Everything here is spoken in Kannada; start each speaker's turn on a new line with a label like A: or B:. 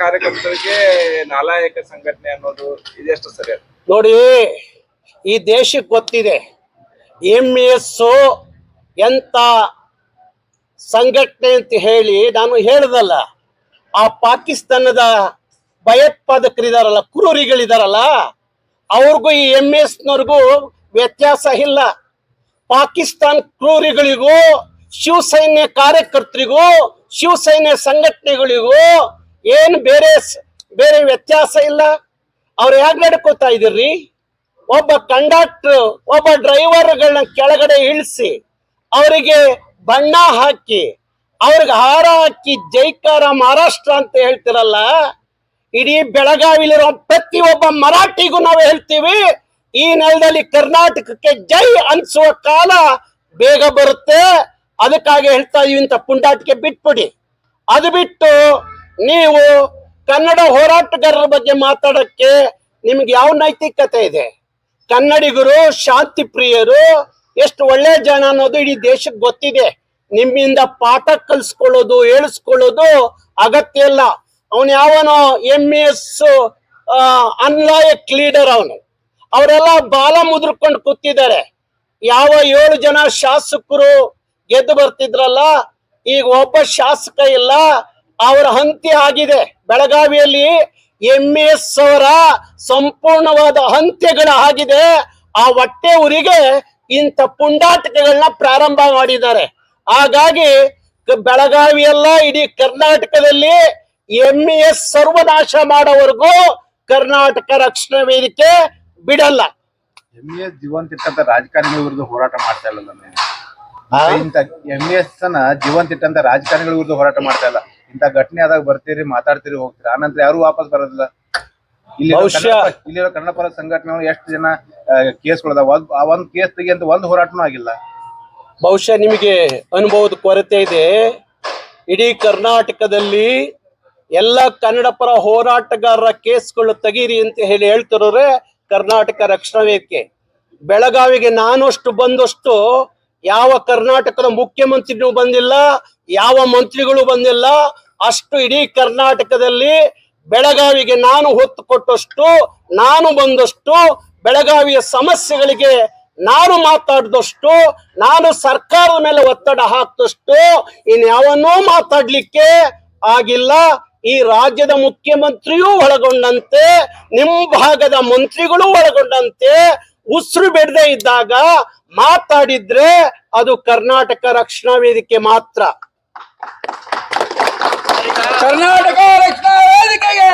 A: ಕಾರ್ಯಕರ್ತರಿಗೆ ನಾಲಾಯಕ ಸಂಘಟನೆ ಅನ್ನೋದು ಇದೆಷ್ಟು ಸರಿ
B: ನೋಡಿ, ಈ ದೇಶಕ್ಕೆ ಗೊತ್ತಿದೆ ಎಂ ಎಸ್ ಎಂತ ಸಂಘಟನೆ ಅಂತ ಹೇಳಿ ನಾನು ಹೇಳ್ದಲ್ಲ. ಆ ಪಾಕಿಸ್ತಾನದ ಭಯೋತ್ಪಾದಕರಿದಾರಲ್ಲ, ಕ್ರೂರಿಗಳಿದಾರಲ್ಲ, ಅವ್ರಿಗೂ ಈ ಎಂ ಎಸ್ನವ್ರಿಗೂ ವ್ಯತ್ಯಾಸ ಇಲ್ಲ. ಪಾಕಿಸ್ತಾನ್ ಕ್ರೂರಿಗಳಿಗೂ, ಶಿವಸೈನ್ಯ ಕಾರ್ಯಕರ್ತರಿಗೂ, ಶಿವಸೈನ್ಯ ಸಂಘಟನೆಗಳಿಗೂ ಏನು ಬೇರೆ ಬೇರೆ ವ್ಯತ್ಯಾಸ ಇಲ್ಲ? ಅವ್ರು ಯಾಕೆ ನಡ್ಕೋತಾ ಇದ್ದೀರಿ? ಒಬ್ಬ ಕಂಡಕ್ಟರ್, ಒಬ್ಬ ಡ್ರೈವರ್ಗಳನ್ನ ಕೆಳಗಡೆ ಇಳಿಸಿ, ಅವರಿಗೆ ಬಣ್ಣ ಹಾಕಿ, ಅವ್ರಿಗೆ ಹಾರ ಹಾಕಿ ಜೈಕಾರ ಮಹಾರಾಷ್ಟ್ರ ಅಂತ ಹೇಳ್ತಿರಲ್ಲ, ಇಡೀ ಬೆಳಗಾವಿಲಿರೋ ಪ್ರತಿ ಒಬ್ಬ ಮರಾಠಿಗೂ ನಾವು ಹೇಳ್ತೀವಿ, ಈ ನೆಲದಲ್ಲಿ ಕರ್ನಾಟಕಕ್ಕೆ ಜೈ ಅನ್ಸುವ ಕಾಲ ಬೇಗ ಬರುತ್ತೆ. ಅದಕ್ಕಾಗಿ ಹೇಳ್ತಾ ಇದೀವಿ ಇಂಥ ಪುಂಡಾಟಿಕೆ ಬಿಟ್ಬಿಡಿ. ಅದು ಬಿಟ್ಟು ನೀವು ಕನ್ನಡ ಹೋರಾಟಗಾರರ ಬಗ್ಗೆ ಮಾತಾಡಕ್ಕೆ ನಿಮ್ಗೆ ಯಾವ ನೈತಿಕತೆ ಇದೆ? ಕನ್ನಡಿಗರು, ಶಾಂತಿ ಪ್ರಿಯರು, ಎಷ್ಟು ಒಳ್ಳೆ ಜನ ಅನ್ನೋದು ಇಡೀ ದೇಶಕ್ಕೆ ಗೊತ್ತಿದೆ. ನಿಮ್ಮಿಂದ ಪಾಠ ಕಲ್ಸ್ಕೊಳ್ಳೋದು, ಹೇಳಿಸ್ಕೊಳ್ಳೋದು ಅಗತ್ಯ ಇಲ್ಲ. ಅವನು ಯಾವನೋ ಎಂ ಎಸ್ ಅನ್ಲಾಯಕ್ ಲೀಡರ್ ಅವನು. ಅವರೆಲ್ಲ ಬಾಲ ಮುದ್ರಕೊಂಡು ಕೂತಿದ್ದಾರೆ. ಯಾವ ಏಳು ಜನ ಶಾಸಕರು ಗೆದ್ದು ಬರ್ತಿದ್ರಲ್ಲ, ಈಗ ಒಬ್ಬ ಶಾಸಕ ಇಲ್ಲ ಅವರ ಹಂತಿ ಆಗಿದೆ. ಬೆಳಗಾವಿಯಲ್ಲಿ ಎಂ ಎಸ್ ಅವರ ಸಂಪೂರ್ಣವಾದ ಅಂತ್ಯಗಳ ಆಗಿದೆ. ಆ ಹೊಟ್ಟೆ ಊರಿಗೆ ಇಂಥ ಪುಂಡಾಟಿಕೆಗಳನ್ನ ಪ್ರಾರಂಭ ಮಾಡಿದ್ದಾರೆ. ಹಾಗಾಗಿ ಬೆಳಗಾವಿಯಲ್ಲ ಇಡೀ ಕರ್ನಾಟಕದಲ್ಲಿ ಎಂ ಎಸ್ ಸರ್ವನಾಶ ಮಾಡೋವರೆಗೂ ಕರ್ನಾಟಕ ರಕ್ಷಣಾ ವೇದಿಕೆ ಬಿಡಲ್ಲ.
C: ಎಂ ಎಸ್ ಜೀವಂತ ಇಟ್ಟಂತ ರಾಜಕಾರಣಿಗಳ ವಿರುದ್ಧ ಹೋರಾಟ ಮಾಡ್ತಾ ಇಲ್ಲ ಎಂ ಎಸ್ ಅನ್ನ ಜೀವಂತ ಇಟ್ಟಂತ ರಾಜಕಾರಣಿಗಳ ವಿರುದ್ಧ ಹೋರಾಟ ಮಾಡ್ತಾ ಇಲ್ಲ. ಇಂತ ಘಟನೆ ಆದಾಗ ಬರ್ತೀರಿ ಮಾತಾಡ್ತೀರಿ ಹೋಗ್ತೀರಿ. ಆನಂತರ ಯಾರು ವಾಪಸ್ ಬರೋದಿಲ್ಲ. ಇಲ್ಲಿ
B: ಬಹುಶಃ-
C: ಇಲ್ಲಿರೋ ಕನ್ನಡ ಪರ ಸಂಘಟನೆ ಎಷ್ಟು ಜನ ಕೇಸ್ಗಳದಾವ? ಆ ಒಂದ್ ಕೇಸ್ ತೆಗಿಯಂತ ಒಂದ್ ಹೋರಾಟನೂ ಆಗಿಲ್ಲ.
B: ಬಹುಶಃ ನಿಮಗೆ ಅನುಭವದ ಕೊರತೆ ಇದೆ. ಇಡೀ ಕರ್ನಾಟಕದಲ್ಲಿ ಎಲ್ಲ ಕನ್ನಡ ಪರ ಹೋರಾಟಗಾರರ ಕೇಸ್ಗಳು ತೆಗೀರಿ ಅಂತ ಹೇಳಿ ಹೇಳ್ತಿರೋರೆ ಕರ್ನಾಟಕ ರಕ್ಷಣಾ ವೇದಿಕೆ. ಬೆಳಗಾವಿಗೆ ನಾನಷ್ಟು ಬಂದಷ್ಟು ಯಾವ ಕರ್ನಾಟಕದ ಮುಖ್ಯಮಂತ್ರಿನೂ ಬಂದಿಲ್ಲ, ಯಾವ ಮಂತ್ರಿಗಳು ಬಂದಿಲ್ಲ. ಅಷ್ಟು ಇಡೀ ಕರ್ನಾಟಕದಲ್ಲಿ ಬೆಳಗಾವಿಗೆ ನಾನು ಹೊತ್ತು ಕೊಟ್ಟಷ್ಟು, ನಾನು ಬಂದಷ್ಟು, ಬೆಳಗಾವಿಯ ಸಮಸ್ಯೆಗಳಿಗೆ ನಾನು ಮಾತಾಡಿದಷ್ಟು, ನಾನು ಸರ್ಕಾರದ ಮೇಲೆ ಒತ್ತಡ ಹಾಕಿದಷ್ಟು ಇನ್ಯಾವನ್ನೂ ಮಾತಾಡ್ಲಿಕ್ಕೆ ಆಗಿಲ್ಲ. ಈ ರಾಜ್ಯದ ಮುಖ್ಯಮಂತ್ರಿಯೂ ಒಳಗೊಂಡಂತೆ ನಿಮ್ಮ ಭಾಗದ ಮಂತ್ರಿಗಳು ಒಳಗೊಂಡಂತೆ ಉಸಿರು ಬಿಡದೆ ಇದ್ದಾಗ ಮಾತಾಡಿದ್ರೆ ಅದು ಕರ್ನಾಟಕ ರಕ್ಷಣಾ ವೇದಿಕೆ ಮಾತ್ರ.
D: ಕರ್ನಾಟಕ ರಕ್ಷಣಾ ವೇದಿಕೆಗೆ